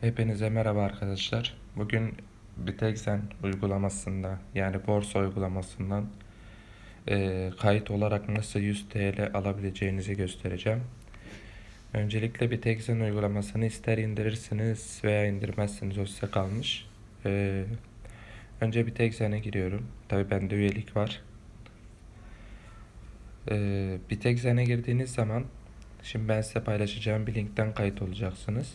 Hepinize merhaba arkadaşlar. Bugün Bitexen uygulamasında yani borsa uygulamasından eee, kayıt olarak nasıl 100 TL alabileceğinizi göstereceğim. Öncelikle Bitexen uygulamasını ister indirirsiniz veya indirmezsiniz o size kalmış. Eee, önce Bitexen'e giriyorum. Tabi bende üyelik var. Eee Bitexen'e girdiğiniz zaman şimdi ben size paylaşacağım bir linkten kayıt olacaksınız.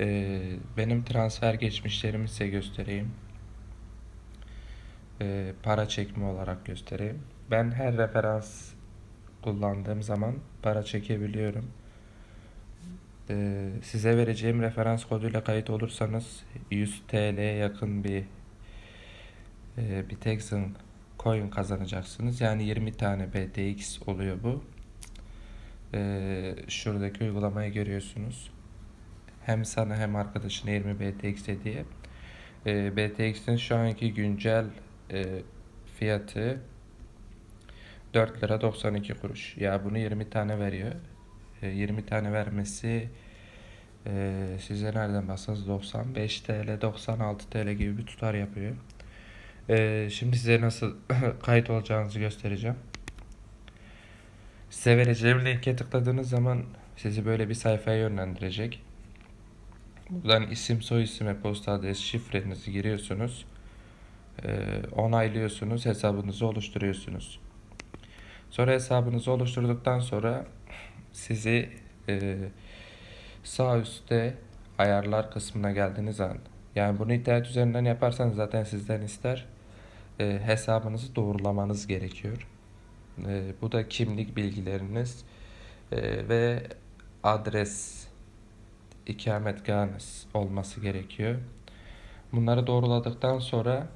Ee, benim transfer geçmişlerimi size göstereyim. Ee, para çekme olarak göstereyim. Ben her referans kullandığım zaman para çekebiliyorum. Ee, size vereceğim referans koduyla kayıt olursanız 100 TL'ye yakın bir e, bir Texan coin kazanacaksınız. Yani 20 tane BTX oluyor bu. Ee, şuradaki uygulamayı görüyorsunuz hem sana hem arkadaşına 20 BTX hediye. E, BTX'in şu anki güncel e, fiyatı 4 lira 92 kuruş. Ya bunu 20 tane veriyor. E, 20 tane vermesi e, size nereden baksanız 95 TL 96 TL gibi bir tutar yapıyor. E, şimdi size nasıl kayıt olacağınızı göstereceğim. Size vereceğim linke tıkladığınız zaman sizi böyle bir sayfaya yönlendirecek. Buradan isim, soy isim ve posta adres şifrenizi giriyorsunuz. Ee, onaylıyorsunuz, hesabınızı oluşturuyorsunuz. Sonra hesabınızı oluşturduktan sonra sizi e, sağ üstte ayarlar kısmına geldiğiniz an yani bunu internet üzerinden yaparsanız zaten sizden ister e, hesabınızı doğrulamanız gerekiyor. E, bu da kimlik bilgileriniz e, ve adres ikametgahınız olması gerekiyor. Bunları doğruladıktan sonra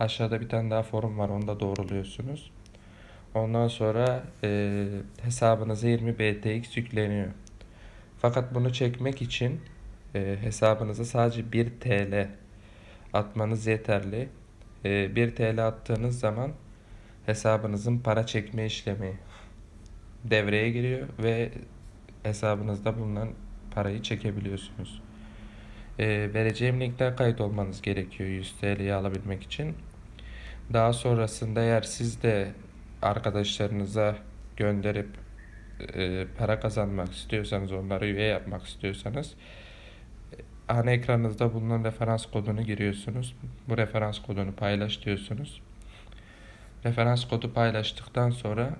aşağıda bir tane daha form var onu da doğruluyorsunuz. Ondan sonra e, hesabınıza 20 BTX yükleniyor. Fakat bunu çekmek için e, hesabınıza sadece 1 TL atmanız yeterli. E, 1 TL attığınız zaman hesabınızın para çekme işlemi devreye giriyor ve hesabınızda bulunan parayı çekebiliyorsunuz. Ee, vereceğim linkten kayıt olmanız gerekiyor 100 TL'yi alabilmek için. Daha sonrasında eğer siz de arkadaşlarınıza gönderip e, para kazanmak istiyorsanız, onları üye yapmak istiyorsanız e, ana ekranınızda bulunan referans kodunu giriyorsunuz. Bu referans kodunu paylaş diyorsunuz. Referans kodu paylaştıktan sonra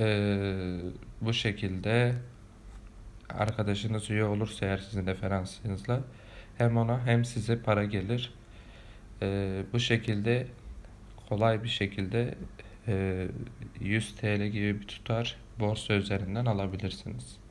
e, bu şekilde arkadaşınız üye olursa eğer sizin referansınızla hem ona hem size para gelir. Ee, bu şekilde kolay bir şekilde e, 100 TL gibi bir tutar borsa üzerinden alabilirsiniz.